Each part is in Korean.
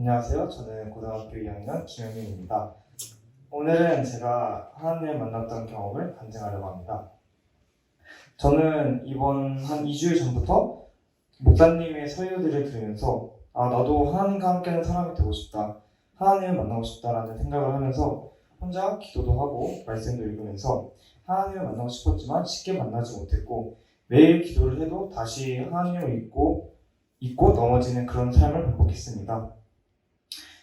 안녕하세요. 저는 고등학교 2학년 김영민입니다. 오늘은 제가 하나님을 만났던 경험을 간증하려고 합니다. 저는 이번 한 2주일 전부터 목사님의 서유들을 들으면서 아, 나도 하나님과 함께하는 사람이 되고 싶다. 하나님을 만나고 싶다라는 생각을 하면서 혼자 기도도 하고 말씀도 읽으면서 하나님을 만나고 싶었지만 쉽게 만나지 못했고 매일 기도를 해도 다시 하나님을 잊고 잊고 넘어지는 그런 삶을 반복했습니다.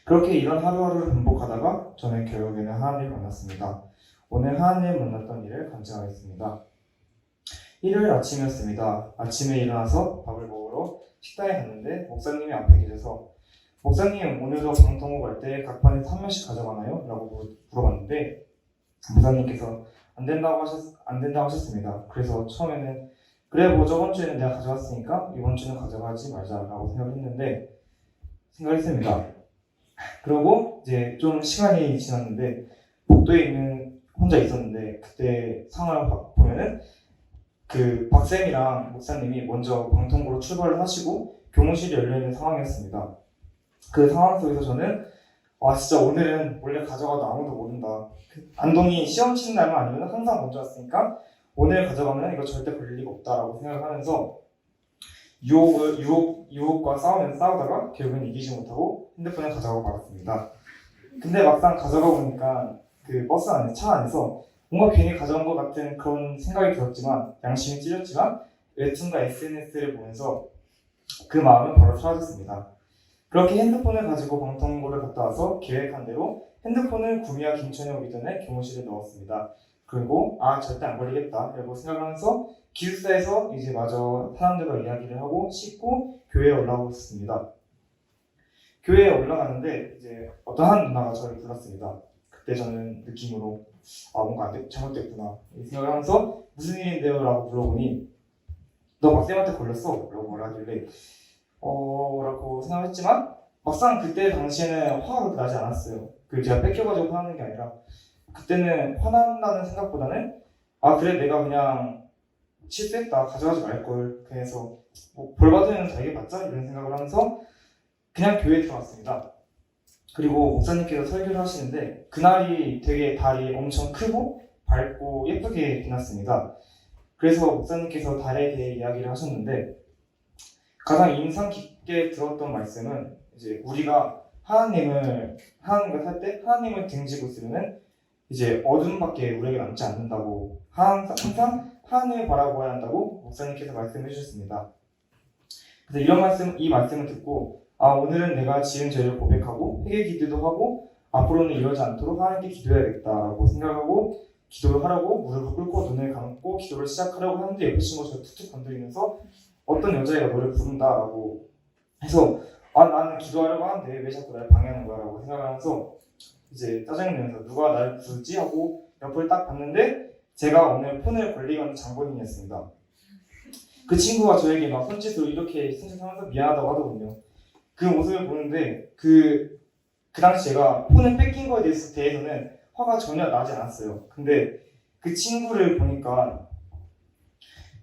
그렇게 이런 하루하루를 반복하다가 저는 결국에는 하나님을 만났습니다. 오늘 하나님을 만났던 일을 간증하겠습니다. 일요일 아침이었습니다. 아침에 일어나서 밥을 먹으러 식당에 갔는데 목사님이 앞에 계셔서 목사님 오늘도 방통호 갈 때 각 반에서 한 명씩 가져가나요? 라고 물- 물어봤는데 목사님께서 안 된다고 하셨 안 된다고 하셨습니다. 그래서 처음에는 그래 뭐 저번 주에는 내가 가져갔으니까 이번 주는 가져가지 말자라고 생각했는데 생각했습니다. 그러고 이제 좀 시간이 지났는데 복도에 있는 혼자 있었는데 그때 상황을 봐- 보면은 그 박쌤이랑 목사님이 먼저 방통부로 출발을 하시고 교무실이 열려 있는 상황이었습니다. 그 상황 속에서 저는 와 진짜 오늘은 원래 가져가도 아무도 모른다. 그 안동이 시험 치는 날만 아니면 항상 먼저 왔으니까 오늘 가져가면 이거 절대 걸릴 리가 없다라고 생각하면서 유혹을 유혹 유혹과 싸우면 싸우다가 결국엔 이기지 못하고 핸드폰을 가져가고 말았습니다. 근데 막상 가져가 보니까 그 버스 안에 차 안에서 뭔가 괜히 가져온 것 같은 그런 생각이 들었지만 양심이 찔렸지만 웹툰과 SNS를 보면서 그 마음은 바로 사라졌습니다. 그렇게 핸드폰을 가지고 방통고를 갔다 와서 계획한 대로 핸드폰을 구미와 김천영 이전에 교무실에 넣었습니다. 그리고 아 절대 안 걸리겠다 라고 생각하면서 기숙사에서 이제 마저 사람들과 이야기를 하고 씻고 교회에 올라오고 있었습니다. 교회에 올라가는데 이제 어떤 한 누나가 저를 불렀습니다. 그때 저는 느낌으로 아 뭔가 안 돼- 잘못됐구나 이 생각을 하면서 무슨 일인데요? 라고 물어보니 너 박쌤한테 걸렸어? 라고 말하길래 어 라고 생각했지만 막상 그때 당시에는 화가 나지 않았어요. 그 제가 뺏겨가지고 화나는 게 아니라 그때는 화난다는 생각보다는 아 그래 내가 그냥 실수했다 가져가지 말걸 그래서 뭐 벌 받으면 자기 받자 이런 생각을 하면서 그냥 교회에 들어갔습니다. 그리고 목사님께서 설교를 하시는데 그날이 되게 달이 엄청 크고 밝고 예쁘게 빛났습니다. 그래서 목사님께서 달에 대해 이야기를 하셨는데 가장 인상 깊게 들었던 말씀은 이제 우리가 하나님을 하나님과 살 때 하나님을 등지고 있으면은 이제 어둠밖에 우리에게 남지 않는다고 항상 하나님을 바라보아야 한다고 목사님께서 말씀해 주셨습니다. 그래서 이런 말씀 이 말씀을 듣고 아 오늘은 내가 지은 죄를 고백하고 회개 기도도 하고 앞으로는 이러지 않도록 하나님께 기도해야겠다라고 생각하고 기도를 하라고 무릎을 꿇고 눈을 감고 기도를 시작하려고 하는데 옆에 친구가 툭툭 건드리면서 어떤 여자애가 너를 부른다라고 해서 아 나는 기도하려고 하는데 왜 자꾸 날 방해하는 거야라고 생각하면서 이제 짜증내면서 누가 날 부르지 하고 옆을 딱 봤는데 제가 오늘 폰을 권리하는 장본인이었습니다. 그 친구가 저에게 막 손짓으로 이렇게 손짓하면서 미안하다고 하더군요. 그 모습을 보는데 그, 그 당시 제가 폰을 뺏긴 거에 대해서 대해서는 화가 전혀 나지 않았어요. 근데 그 친구를 보니까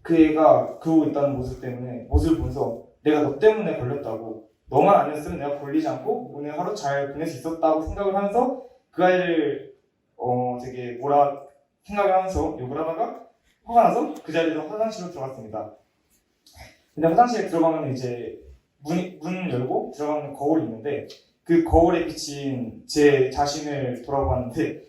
그 애가 그러고 있다는 모습 때문에 모습을 보면서 내가 너 때문에 걸렸다고 너만 아니었으면 내가 걸리지 않고 오늘 하루 잘 보낼 수 있었다고 생각을 하면서 그 아이를 어 되게 뭐라 생각을 하면서 욕을 하다가 화가 나서 그 자리에서 화장실로 들어갔습니다. 근데 화장실에 들어가면 이제 문, 문 열고 들어가는 거울이 있는데 그 거울에 비친 제 자신을 돌아보았는데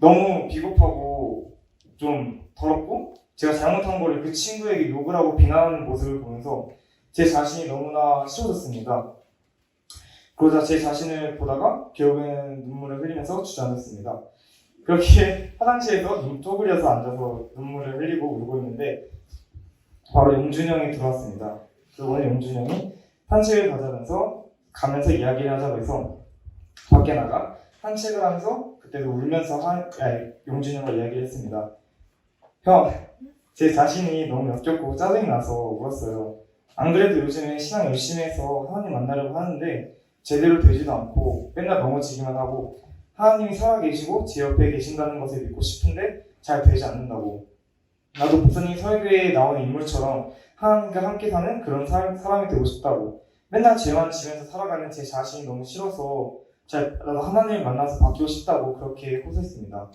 너무 비겁하고 좀 더럽고 제가 잘못한 거를 그 친구에게 욕을 하고 비난하는 모습을 보면서 제 자신이 너무나 싫어졌습니다. 그러자 제 자신을 보다가 결국에는 눈물을 흘리면서 주저앉았습니다. 그렇게 화장실에서 눈 쪼그려서 앉아서 눈물을 흘리고 울고 있는데 바로 용준이 형이 들어왔습니다. 그러고 용준이 형이 산책을 가자면서 가면서 이야기를 하자고 해서 밖에 나가 산책을 하면서 그때도 울면서 하, 아니, 용준이 형과 이야기를 했습니다. 형, 제 자신이 너무 역겹고 짜증이 나서 울었어요. 안 그래도 요즘에 신앙 열심히 해서 하나님 만나려고 하는데 제대로 되지도 않고 맨날 넘어지기만 하고 하나님이 살아계시고 제 옆에 계신다는 것을 믿고 싶은데 잘 되지 않는다고. 나도 목사님 설교에 나오는 인물처럼 하나님과 함께 사는 그런 사, 사람이 되고 싶다고. 맨날 죄만 지면서 살아가는 제 자신이 너무 싫어서 잘 나도 하나님을 만나서 바뀌고 싶다고 그렇게 호소했습니다.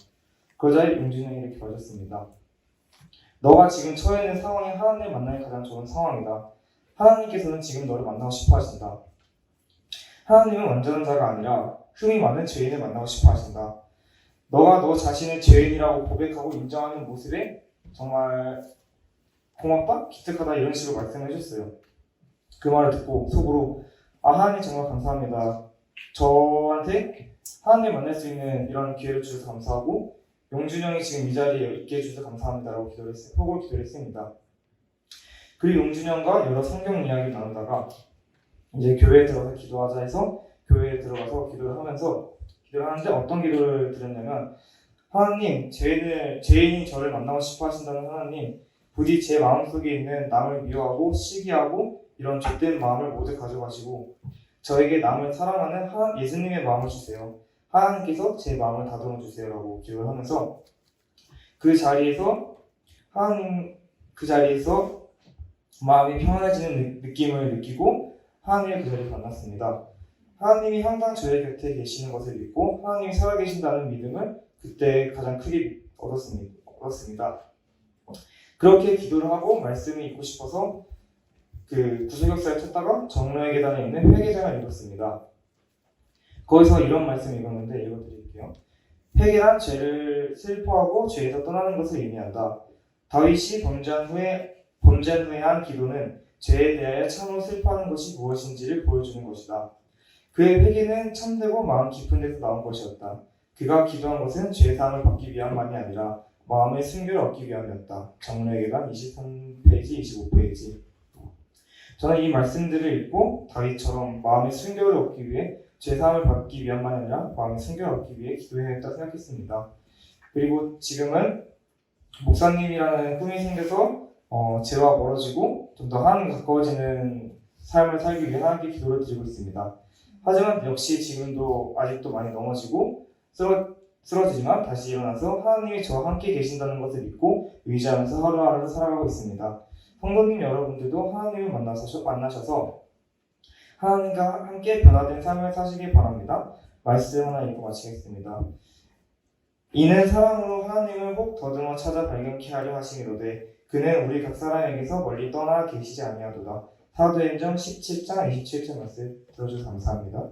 그러자 용준이 형이 이렇게 말했습니다. 너가 지금 처해 있는 상황이 하나님을 만나기 가장 좋은 상황이다. 하나님께서는 지금 너를 만나고 싶어 하신다. 하나님은 완전한 자가 아니라 흠이 많은 죄인을 만나고 싶어 하신다. 너가 너 자신을 죄인이라고 고백하고 인정하는 모습에 정말 고맙다, 기특하다 이런 식으로 말씀해 주셨어요. 그 말을 듣고 속으로 아 하나님 정말 감사합니다. 저한테 하나님 만날 수 있는 이런 기회를 주셔서 감사하고 용준 형이 지금 이 자리에 있게 해주셔서 감사합니다라고 기도를 했어요. 속으로 기도를 했습니다. 그리고 용준 형과 여러 성경 이야기를 나누다가 이제 교회에 들어가서 기도하자 해서 교회에 들어가서 기도를 하면서 기도를 하는데 어떤 기도를 드렸냐면 하나님 죄인을 죄인이 저를 만나고 싶어 하신다는 하나님 부디 제 마음속에 있는 남을 미워하고 시기하고 이런 좆된 마음을 모두 가져가시고 저에게 남을 사랑하는 하, 예수님의 마음을 주세요. 하나님께서 제 마음을 다듬어 주세요라고 기도를 하면서 그 자리에서 하나님 그 자리에서 마음이 평안해지는 느- 느낌을 느끼고 하나님의 그 자리에 만났습니다. 하나님이 항상 저의 곁에 계시는 것을 믿고 하나님이 살아계신다는 믿음을 그때 가장 크게 얻었습니다. 그렇게 기도를 하고 말씀을 읽고 싶어서 그 구속역사를 찾다가 정로의 계단에 있는 회개장을 읽었습니다. 거기서 이런 말씀 읽었는데 읽어드릴게요. 회개란 죄를 슬퍼하고 죄에서 떠나는 것을 의미한다. 다윗이 범죄한 후에 범죄한 후에 한 기도는 죄에 대하여 참으로 슬퍼하는 것이 무엇인지를 보여주는 것이다. 그의 회개는 참되고 마음 깊은 데서 나온 것이었다. 그가 기도한 것은 죄 사함을 받기 위함만이 아니라 마음의 순교를 얻기 위함이었다. 정로의 계단 23페이지, 25페이지. 저는 이 말씀들을 읽고 다윗처럼 마음의 순교를 얻기 위해 죄 사함을 받기 위함만이 아니라 마음의 순교를 얻기 위해 기도해야겠다 생각했습니다. 그리고 지금은 목사님이라는 꿈이 생겨서 어, 죄와 멀어지고 좀 더 하나님 가까워지는 삶을 살기 위해 하나님께 기도를 드리고 있습니다. 하지만 역시 지금도 아직도 많이 넘어지고 쓰러, 쓰러지지만 다시 일어나서 하나님이 저와 함께 계신다는 것을 믿고 의지하면서 하루하루를 살아가고 있습니다. 성도님 여러분들도 하나님을 만나서, 만나셔서 하나님과 함께 변화된 삶을 사시길 바랍니다. 말씀 하나 읽고 마치겠습니다. 이는 사랑으로 하나님을 꼭 더듬어 찾아 발견케 하려 하심이로되 그는 우리 각 사람에게서 멀리 떠나 계시지 아니하도다. 사도행전 17장 27절 말씀 들어주셔서 감사합니다.